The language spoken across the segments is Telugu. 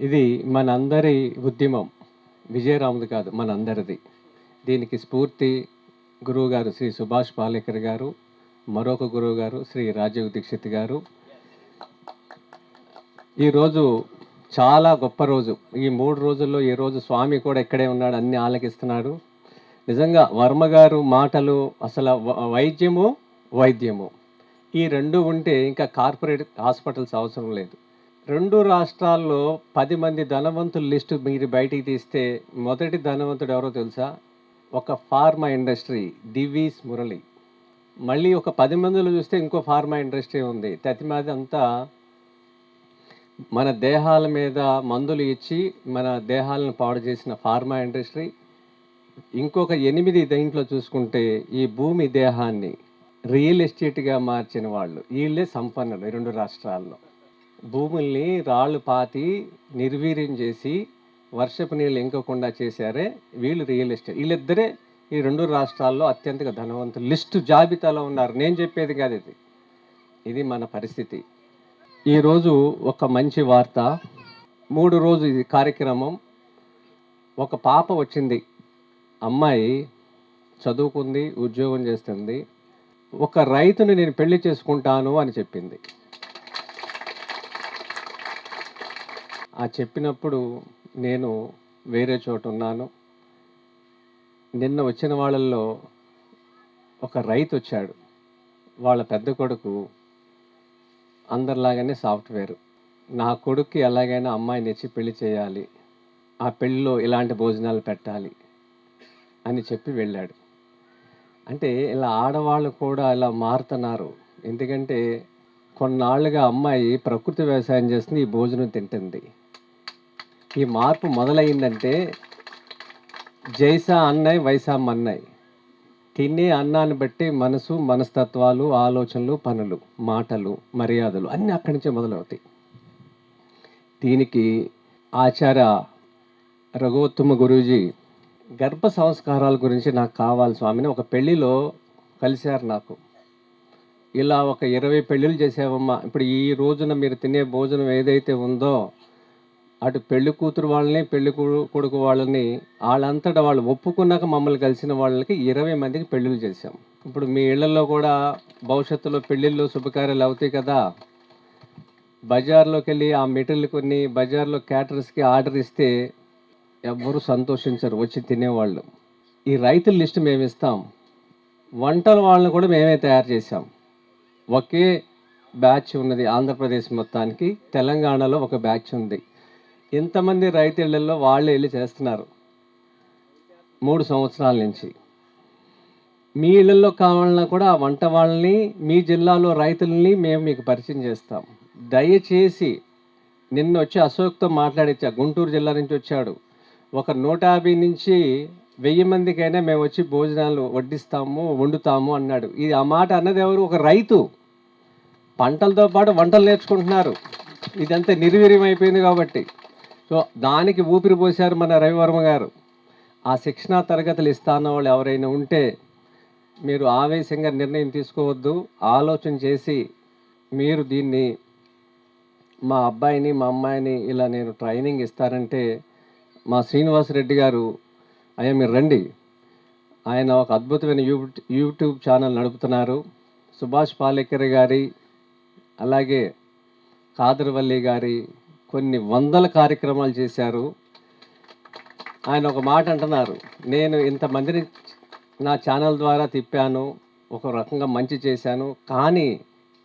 ఇది మనందరి ఉద్యమం. విజయరాముది కాదు మనందరిది. దీనికి స్ఫూర్తి గురువు గారు శ్రీ సుభాష్ పాలేకర్ గారు మరొక గురువు గారు శ్రీ రాజీవ్ దీక్షిత్ గారు. ఈరోజు చాలా గొప్ప రోజు. ఈ మూడు రోజుల్లో ఈ రోజు స్వామి కూడా ఇక్కడే ఉన్నాడు అన్ని ఆలకిస్తున్నాడు. నిజంగా వర్మ గారు మాటలు అసలు వ- వైద్యము వైద్యము. ఈ రెండు ఉంటే ఇంకా కార్పొరేట్ హాస్పిటల్స్ అవసరం లేదు. రెండు రాష్ట్రాల్లో పది మంది ధనవంతుల లిస్టు మీరు బయటికి తీస్తే మొదటి ధనవంతుడు ఎవరో తెలుసా? ఒక ఫార్మా ఇండస్ట్రీ దివీస్ మురళి. మళ్ళీ ఒక పది మందిలో చూస్తే ఇంకో ఫార్మా ఇండస్ట్రీ ఉంది. తతిమాది అంతా మన దేహాల మీద మందులు ఇచ్చి మన దేహాలను పాడు చేసిన ఫార్మా ఇండస్ట్రీ. ఇంకొక ఎనిమిది దీంట్లో చూసుకుంటే ఈ భూమి దేహాన్ని రియల్ ఎస్టేట్గా మార్చిన వాళ్ళు. వీళ్ళే సంపన్నులు ఈ రెండు రాష్ట్రాల్లో. భూముల్ని రాళ్ళు పాతి నిర్వీర్యం చేసి వర్షపు నీళ్ళు ఇంకకుండా చేశారే వీళ్ళు రియల్ ఎస్టేట్. వీళ్ళిద్దరే ఈ రెండు రాష్ట్రాల్లో అత్యంత ధనవంతులు. లిస్టు జాబితాలో ఉన్నారు. నేను చెప్పేది కాదు ఇది. ఇది మన పరిస్థితి. ఈరోజు ఒక మంచి వార్త. మూడు రోజు ఇది కార్యక్రమం. ఒక పాప వచ్చింది. అమ్మాయి చదువుకుంది ఉద్యోగం చేస్తుంది. ఒక రైతుని నేను పెళ్ళి చేసుకుంటాను అని చెప్పింది. ఆ చెప్పినప్పుడు నేను వేరే చోట ఉన్నాను. నిన్న వచ్చిన వాళ్ళల్లో ఒక రైతు వచ్చాడు. వాళ్ళ పెద్ద కొడుకు అందరిలాగానే సాఫ్ట్వేర్. నా కొడుక్కి ఎలాగైనా అమ్మాయిని ఇచ్చి పెళ్ళి చేయాలి. ఆ పెళ్ళిలో ఇలాంటి భోజనాలు పెట్టాలి అని చెప్పి వెళ్ళాడు. అంటే ఇలా ఆడవాళ్ళు కూడా ఇలా మారుతున్నారు. ఎందుకంటే కొన్నాళ్ళుగా అమ్మాయి ప్రకృతి వ్యవసాయం చేస్తుంది ఈ భోజనం తింటుంది. ఈ మార్పు మొదలైందంటే జైసా అన్నయ్ వైసా అన్నయ్ తినే అన్నాన్ని బట్టి మనసు మనస్తత్వాలు ఆలోచనలు పనులు మాటలు మర్యాదలు అన్నీ అక్కడి నుంచే మొదలవుతాయి. దీనికి ఆచార్య రఘువత్తమ గురూజీ గర్భ సంస్కారాల గురించి నాకు కావాలి స్వామిని. ఒక పెళ్ళిలో కలిశారు నాకు. ఇలా ఒక ఇరవై పెళ్ళిళ్ళు చేసావమ్మా ఇప్పుడు ఈ రోజున మీరు తినే భోజనం ఏదైతే ఉందో అటు పెళ్ళి కూతురు వాళ్ళని పెళ్ళి కొడుకు వాళ్ళని వాళ్ళంతటా వాళ్ళు ఒప్పుకున్నాక మమ్మల్ని కలిసిన వాళ్ళకి ఇరవై మందికి పెళ్ళిళ్ళు చేశాం. ఇప్పుడు మీ ఇళ్ళలో కూడా భవిష్యత్తులో పెళ్ళిళ్ళు శుభకార్యాలు అవుతాయి కదా. బజార్లోకి వెళ్ళి ఆ మెటీరియల్ కొన్ని బజార్లో క్యాటరర్స్కి ఆర్డర్ ఇస్తే ఎవ్వరూ సంతోషించరు వచ్చి తినేవాళ్ళు. ఈ రైతుల లిస్ట్ మేము ఇస్తాం. వంటల వాళ్ళని కూడా మేమే తయారు చేసాం ఒకే బ్యాచ్ ఉన్నది ఆంధ్రప్రదేశ్ మొత్తానికి తెలంగాణలో ఒక బ్యాచ్ ఉంది. ఎంతమంది రైతులలో వాళ్ళే వెళ్ళి చేస్తున్నారు? మూడు సంవత్సరాల నుంచి. మీ ఇళ్ళల్లో కావాలన్నా కూడా ఆ వంట వాళ్ళని మీ జిల్లాలో రైతుల్ని మేము మీకు పరిచయం చేస్తాం. దయచేసి నిన్న వచ్చి అశోక్తో మాట్లాడించా. గుంటూరు జిల్లా నుంచి వచ్చాడు. ఒక నూట యాభై నుంచి వెయ్యి మందికైనా మేము వచ్చి భోజనాలు వడ్డిస్తాము వండుతాము అన్నాడు. ఇది ఆ మాట అన్నది ఎవరు? ఒక రైతు. పంటలతో పాటు వంటలు నేర్చుకుంటున్నారు. ఇదంతా నిర్వీర్యం అయిపోయింది కాబట్టి. సో దానికి ఊపిరి పోశారు మన రవివర్మ గారు. ఆ శిక్షణా తరగతులు ఇస్తాన్న వాళ్ళు ఎవరైనా ఉంటే మీరు ఆవేశంగా నిర్ణయం తీసుకోవద్దు. ఆలోచన చేసి మీరు దీన్ని మా అబ్బాయిని మా అమ్మాయిని ఇలా నేను ట్రైనింగ్ ఇస్తారంటే మా శ్రీనివాసరెడ్డి గారు అయ్యా మీరు రండి. ఆయన ఒక అద్భుతమైన యూ యూట్యూబ్ ఛానల్ నడుపుతున్నారు. సుభాష్ పాలేకర్ గారి అలాగే కాదర్వల్లి గారి కొన్ని వందల కార్యక్రమాలు చేశారు. ఆయన ఒక మాట అంటున్నారు. నేను ఇంతమందిని నా ఛానల్ ద్వారా తిప్పాను ఒక రకంగా మంచి చేశాను. కానీ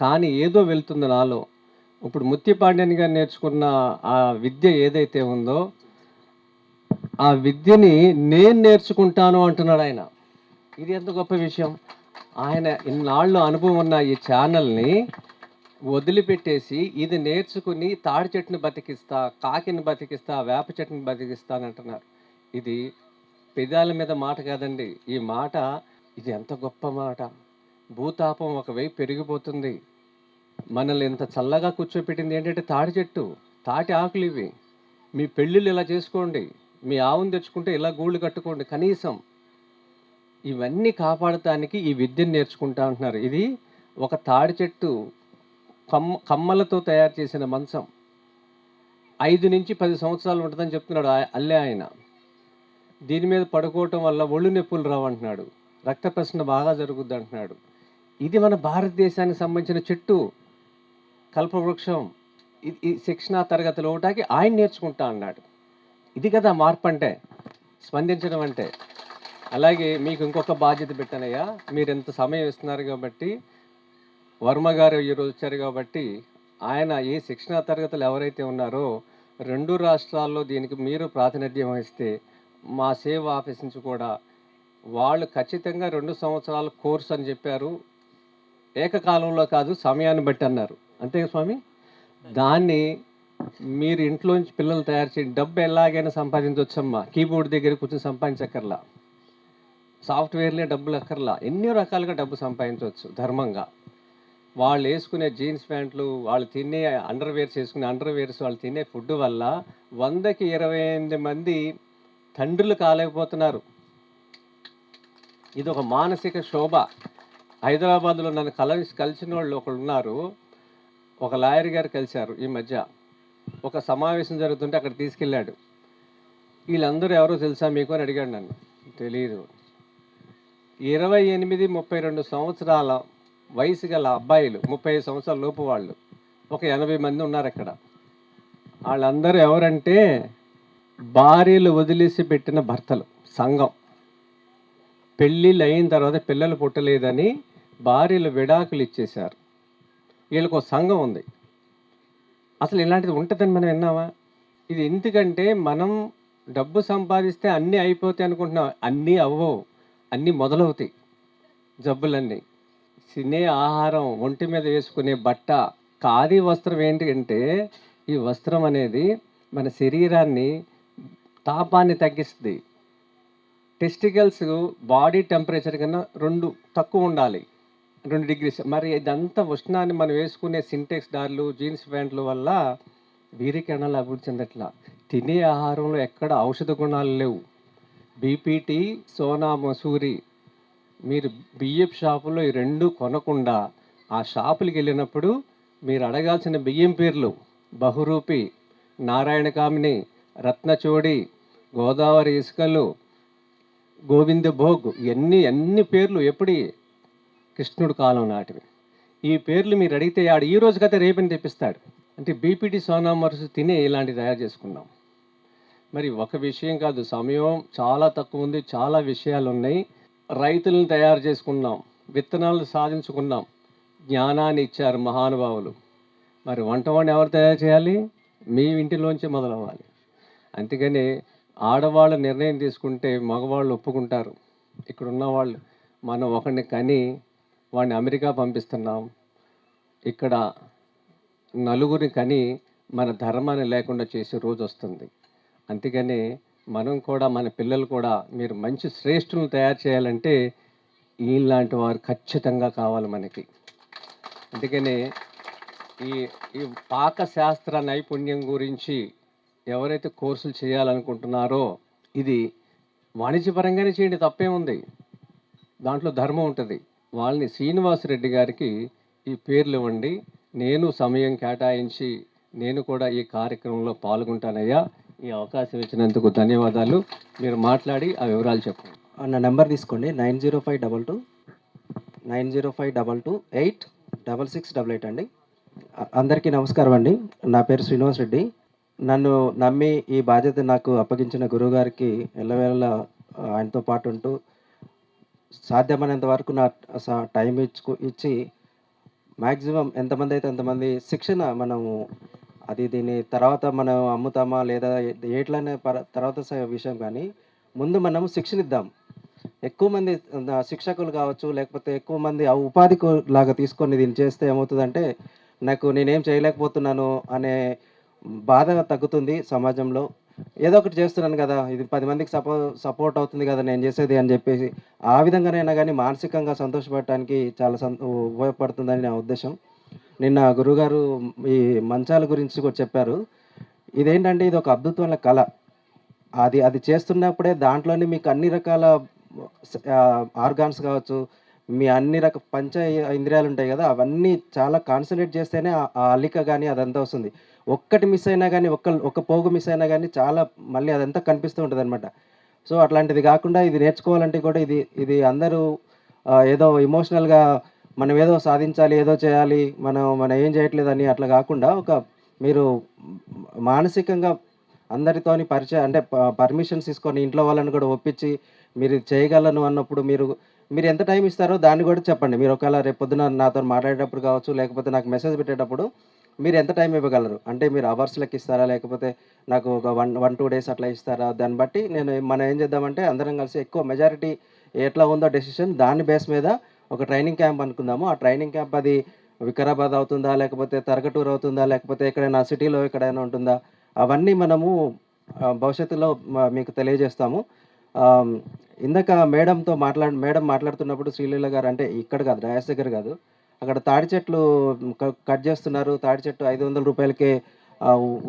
కానీ ఏదో వెళ్తుంది నాలో. ఇప్పుడు ముత్యపాండ్యన్ గారు నేర్చుకున్న ఆ విద్య ఏదైతే ఉందో ఆ విద్యని నేను నేర్చుకుంటాను అంటున్నాడు ఆయన. ఇది ఎంత గొప్ప విషయం. ఆయన ఇన్నాళ్ళు అనుభవం ఉన్న ఈ ఛానల్ని వదిలిపెట్టేసి ఇది నేర్చుకుని తాడి చెట్టుని బతికిస్తా కాకిని బతికిస్తా వేప చెట్టుని బతికిస్తా అని అంటున్నారు. ఇది పెదాల మీద మాట కాదండి. ఈ మాట ఇది ఎంత గొప్ప మాట. భూతాపం ఒకవైపు పెరిగిపోతుంది. మనల్ని ఇంత చల్లగా కూర్చోపెట్టింది ఏంటంటే తాడి చెట్టు తాటి ఆకులు ఇవి. మీ పెళ్ళిళ్ళు ఇలా చేసుకోండి. మీ ఆవును తెచ్చుకుంటే ఇలా గూళ్ళు కట్టుకోండి. కనీసం ఇవన్నీ కాపాడటానికి ఈ విద్యను నేర్చుకుంటా అంటున్నారు. ఇది ఒక తాడి చెట్టు కమ్మ కమ్మలతో తయారు చేసిన మంచం ఐదు నుంచి పది సంవత్సరాలు ఉంటుందని చెప్తున్నాడు అల్లే ఆయన. దీని మీద పడుకోవటం వల్ల ఒళ్ళు నొప్పులు రావంటున్నాడు రక్త ప్రసరణ బాగా జరుగుద్ది అంటున్నాడు. ఇది మన భారతదేశానికి సంబంధించిన చెట్టు కల్పవృక్షం ఇది ఈ శిక్షణా తరగతిలో ఒకటాకి ఆయన నేర్చుకుంటా అన్నాడు. ఇది కదా మార్పు అంటే స్పందించడం అంటే. అలాగే మీకు ఇంకొక బాధ్యత పెట్టానయ్యా. మీరు ఎంత సమయం ఇస్తున్నారు కాబట్టి వర్మ గారు ఈరోజు వచ్చారు కాబట్టి ఆయన ఏ శిక్షణా తరగతులు ఎవరైతే ఉన్నారో రెండు రాష్ట్రాల్లో దీనికి మీరు ప్రాతినిధ్యం వహిస్తే మా సేవ్ ఆఫీస్ నుంచి కూడా వాళ్ళు ఖచ్చితంగా రెండు సంవత్సరాల కోర్సు అని చెప్పారు. ఏకకాలంలో కాదు సమయాన్ని బట్టి అన్నారు. అంతే స్వామి? దాన్ని మీరు ఇంట్లోంచి పిల్లలు తయారు చేయండి డబ్బు ఎలాగైనా సంపాదించవచ్చమ్మా కీబోర్డ్ దగ్గర కూర్చొని సంపాదించక్కర్లా. సాఫ్ట్వేర్లే డబ్బులు అక్కర్లా. ఎన్నో రకాలుగా డబ్బు సంపాదించవచ్చు ధర్మంగా. వాళ్ళు వేసుకునే జీన్స్ ప్యాంట్లు వాళ్ళు తినే అండర్వేర్స్ వేసుకునే అండర్వేర్స్ వాళ్ళు తినే ఫుడ్ వల్ల వందకి ఇరవై ఎనిమిది మంది తండ్రులు కాలేకపోతున్నారు. ఇది ఒక మానసిక శోభ. హైదరాబాద్లో నన్ను కల కలిసిన వాళ్ళు ఒకళ్ళు ఉన్నారు. ఒక లాయర్ గారు కలిశారు ఈ మధ్య. ఒక సమావేశం జరుగుతుంటే అక్కడ తీసుకెళ్ళాడు. వీళ్ళందరూ ఎవరో తెలుసా మీకు అని అడిగాడు నన్ను. తెలియదు ఇరవై ఎనిమిది ముప్పై రెండు సంవత్సరాల వయసు గల అబ్బాయిలు ముప్పై ఐదు సంవత్సరాల లోపు వాళ్ళు. ఒక ఎనభై మంది ఉన్నారు అక్కడ. వాళ్ళందరూ ఎవరంటే భార్యలు వదిలేసి పెట్టిన భర్తలు సంఘం. పెళ్ళిళ్ళు అయిన తర్వాత పిల్లలు పుట్టలేదని భార్యలు విడాకులు ఇచ్చేశారు. వీళ్ళకు ఒక సంఘం ఉంది. అసలు ఇలాంటిది ఉంటుందని మనం విన్నామా? ఇది ఎందుకంటే మనం డబ్బు సంపాదిస్తే అన్నీ అయిపోతాయి అనుకుంటున్నాం. అన్నీ అవ్వవు. అన్నీ మొదలవుతాయి. జబ్బులన్నీ. తినే ఆహారం ఒంటి మీద వేసుకునే బట్ట ఖాదీ వస్త్రం ఏంటి అంటే ఈ వస్త్రం అనేది మన శరీరాన్ని తాపాన్ని తగ్గిస్తుంది. టెస్టికల్స్ బాడీ టెంపరేచర్ కన్నా రెండు తక్కువ ఉండాలి. రెండు డిగ్రీస్ మరి ఇదంతా ఉష్ణాన్ని మనం వేసుకునే సింటెక్స్ డార్లు జీన్స్ ప్యాంట్లు వల్ల వీరికణాలు అభివృద్ధి చెందట్లా. తినే ఆహారంలో ఎక్కడ ఔషధ గుణాలు లేవు. బీపీటీ సోనా మసూరి మీరు బియ్యపు షాపులో ఈ రెండు కొనకుండా ఆ షాపులకి వెళ్ళినప్పుడు మీరు అడగాల్సిన బియ్యం పేర్లు బహురూపి నారాయణ కామిని రత్నచోడి గోదావరి ఇసుకలు గోవింద భోగ్ ఇవన్నీ అన్ని పేర్లు ఎప్పుడు కృష్ణుడు కాలం నాటివి. ఈ పేర్లు మీరు అడిగితే ఆడు ఈ రోజు కదా రేపని తెప్పిస్తాడు. అంటే బీపీటీ సోనా మరుసు తినే ఇలాంటివి తయారు చేసుకున్నాం. మరి ఒక విషయం కాదు సమయం చాలా తక్కువ ఉంది చాలా విషయాలు ఉన్నాయి రైతులను తయారు చేసుకున్నాం విత్తనాలు సాధించుకున్నాం. జ్ఞానాన్ని ఇచ్చారు మహానుభావులు. మరి వంట వాడిని ఎవరు తయారు చేయాలి? మీ ఇంటిలోంచి మొదలవ్వాలి. అందుకని ఆడవాళ్ళు నిర్ణయం తీసుకుంటే మగవాళ్ళు ఒప్పుకుంటారు. ఇక్కడ ఉన్నవాళ్ళు మనం ఒకరిని కని వాడిని అమెరికా పంపిస్తున్నాం. ఇక్కడ నలుగురిని కని మన ధర్మాన్ని లేకుండా చేసే రోజు వస్తుంది. అందుకని మనం కూడా మన పిల్లలు కూడా మీరు మంచి శ్రేష్ఠులను తయారు చేయాలంటే ఈలాంటి వారు ఖచ్చితంగా కావాలి మనకి. అందుకని ఈ ఈ పాకశాస్త్ర నైపుణ్యం గురించి ఎవరైతే కోర్సులు చేయాలనుకుంటున్నారో ఇది వాణిజ్యపరంగానే చేయండి తప్పే ఉంది దాంట్లో ధర్మం ఉంటుంది. వాళ్ళని శ్రీనివాసరెడ్డి గారికి ఈ పేర్లు ఇవ్వండి. నేను సమయం కేటాయించి నేను కూడా ఈ కార్యక్రమంలో పాల్గొంటానయ్యా. ఈ అవకాశం ఇచ్చినందుకు ధన్యవాదాలు. మీరు మాట్లాడి ఆ వివరాలు చెప్పండి. నా నెంబర్ తీసుకోండి. Nine zero five double two nine zero five double two eight double six double eight అండి. అందరికీ నమస్కారం అండి. నా పేరు శ్రీనివాస్ రెడ్డి. నన్ను నమ్మి ఈ బాధ్యత నాకు అప్పగించిన గురువుగారికి ఎల్లవేళ ఆయనతో పాటు ఉంటూ సాధ్యమైనంత వరకు నా స- టైం ఇచ్చుకు ఇచ్చి మ్యాక్సిమం ఎంతమంది అయితే అంతమంది శిక్షణ మనము అది దీని తర్వాత మనం అమ్ముతామా లేదా ఎట్లనే తర్వాత విషయం కానీ ముందు మనం శిక్షణ ఇద్దాం ఎక్కువ మంది శిక్షకులు కావచ్చు లేకపోతే ఎక్కువ మంది ఆ ఉపాధి లాగా తీసుకొని దీన్ని చేస్తే ఏమవుతుందంటే నాకు నేనేం చేయలేకపోతున్నాను అనే బాధ తగ్గుతుంది సమాజంలో. ఏదో ఒకటి చేస్తున్నాను కదా ఇది పది మందికి సపో సపోర్ట్ అవుతుంది కదా నేను చేసేది అని చెప్పేసి ఆ విధంగానైనా కానీ మానసికంగా సంతోషపడటానికి చాలా సంతో ఉపయోగపడుతుందని నా ఉద్దేశం. నిన్న గురుగారు ఈ మంచాల గురించి కూడా చెప్పారు. ఇదేంటంటే ఇది ఒక అద్భుతమైన కళ. అది అది చేస్తున్నప్పుడే దాంట్లోనే మీకు అన్ని రకాల ఆర్గాన్స్ కావచ్చు మీ అన్ని రక పంచ ఇంద్రియాలు ఉంటాయి కదా అవన్నీ చాలా కాన్సన్ట్రేట్ చేస్తేనే ఆ అల్లిక కానీ అదంతా వస్తుంది. ఒక్కటి మిస్ అయినా కానీ ఒక్క ఒక్క పోగు మిస్ అయినా కానీ చాలా మళ్ళీ అదంతా కనిపిస్తూ ఉంటుంది అనమాట సో అట్లాంటిది కాకుండా ఇది నేర్చుకోవాలంటే కూడా ఇది ఇది అందరూ ఏదో ఇమోషనల్గా మనం ఏదో సాధించాలి ఏదో చేయాలి మనం మనం ఏం చేయట్లేదని అట్లా కాకుండా ఒక మీరు మానసికంగా అందరితోని పరిచయం అంటే పర్మిషన్స్ తీసుకొని ఇంట్లో వాళ్ళని కూడా ఒప్పించి మీరు చేయగలను అన్నప్పుడు మీరు మీరు ఎంత టైం ఇస్తారో దాన్ని కూడా చెప్పండి. మీరు ఒకవేళ రేపు నాతో మాట్లాడేటప్పుడు కావచ్చు లేకపోతే నాకు మెసేజ్ పెట్టేటప్పుడు మీరు ఎంత టైం ఇవ్వగలరు? అంటే మీరు అవర్స్ లెక్క ఇస్తారా? లేకపోతే నాకు ఒక వన్ వన్ టూ డేస్ అట్లా ఇస్తారా? దాన్ని బట్టి నేను మనం ఏం చేద్దామంటే అందరం కలిసి ఎక్కువ మెజారిటీ ఎట్లా ఉందో డెసిషన్ దాని బేస్ మీద ఒక ట్రైనింగ్ క్యాంప్ అనుకుందాము. ఆ ట్రైనింగ్ క్యాంప్ అది వికారాబాద్ అవుతుందా లేకపోతే తరగటూరు అవుతుందా లేకపోతే ఎక్కడైనా సిటీలో ఎక్కడైనా ఉంటుందా? అవన్నీ మనము భవిష్యత్తులో మీకు తెలియజేస్తాము. ఇందాక మేడంతో మాట్లాడు మేడం మాట్లాడుతున్నప్పుడు శ్రీలీల గారు అంటే ఇక్కడ కాదు డయాస్ దగ్గర కాదు. అక్కడ తాడి చెట్లు కట్ చేస్తున్నారు. తాడి చెట్టు ఐదు వందల రూపాయలకే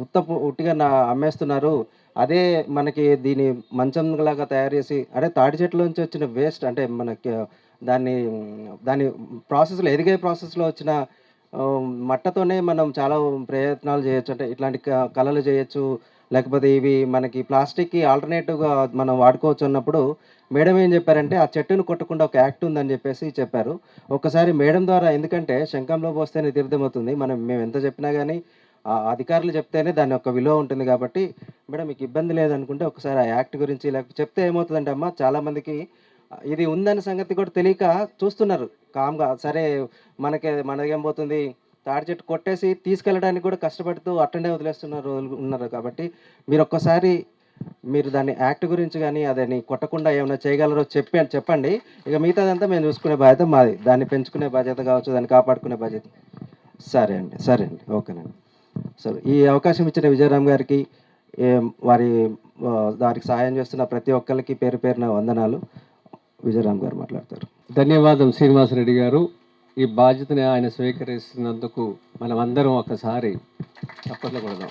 ఉత్తపు ఉత్త ఉట్టిగా నా అమ్మేస్తున్నారు. అదే మనకి దీని మంచం లాగా తయారు చేసి అదే తాడి చెట్ల నుంచి వచ్చిన వేస్ట్ అంటే మనకి దాన్ని దాని ప్రాసెస్లో ఎదిగే ప్రాసెస్లో వచ్చిన మట్టతోనే మనం చాలా ప్రయత్నాలు చేయొచ్చు. అంటే ఇట్లాంటి క- కళలు చేయొచ్చు. లేకపోతే ఇవి మనకి ప్లాస్టిక్కి ఆల్టర్నేటివ్గా మనం వాడుకోవచ్చు అన్నప్పుడు మేడం ఏం చెప్పారంటే ఆ చెట్టును కొట్టకుండా ఒక యాక్ట్ ఉందని చెప్పేసి చెప్పారు. ఒకసారి మేడం ద్వారా ఎందుకంటే శంఖంలో పోస్తేనే తీర్థమవుతుంది. మనం మేము ఎంత చెప్పినా కానీ ఆ అధికారులు చెప్తేనే దాని యొక్క విలువ ఉంటుంది కాబట్టి మేడం మీకు ఇబ్బంది లేదనుకుంటే ఒకసారి ఆ యాక్ట్ గురించి లేకపోతే చెప్తే ఏమవుతుందంటే అమ్మ చాలామందికి ఇది ఉందనే సంగతి కూడా తెలియక చూస్తున్నారు. కామ్గా సరే మనకి మనదేం పోతుంది? తాడి చెట్టు కొట్టేసి తీసుకెళ్ళడానికి కూడా కష్టపడుతూ అట్టండే వదిలేస్తున్నారు రోజులు ఉన్నారు కాబట్టి మీరు ఒక్కసారి మీరు దాన్ని యాక్ట్ గురించి కానీ అదని కొట్టకుండా ఏమైనా చేయగలరో చెప్పి చెప్పండి. ఇక మిగతాదంతా మేము చూసుకునే బాధ్యత మాది. దాన్ని పెంచుకునే బాధ్యత కావచ్చు దాన్ని కాపాడుకునే బాధ్యత. సరే అండి సరే అండి. ఓకేనండి. సరే ఈ అవకాశం ఇచ్చిన విజయరామ్ గారికి వారి దానికి సహాయం చేస్తున్న ప్రతి ఒక్కరికి పేరు పేరున వందనాలు. విజయరామ్ గారు మాట్లాడతారు. ధన్యవాదం శ్రీనివాసరెడ్డి గారు. ఈ బాధ్యతని ఆయన స్వీకరిస్తున్నందుకు మనమందరం ఒకసారి చప్పట్లు కొడదాం.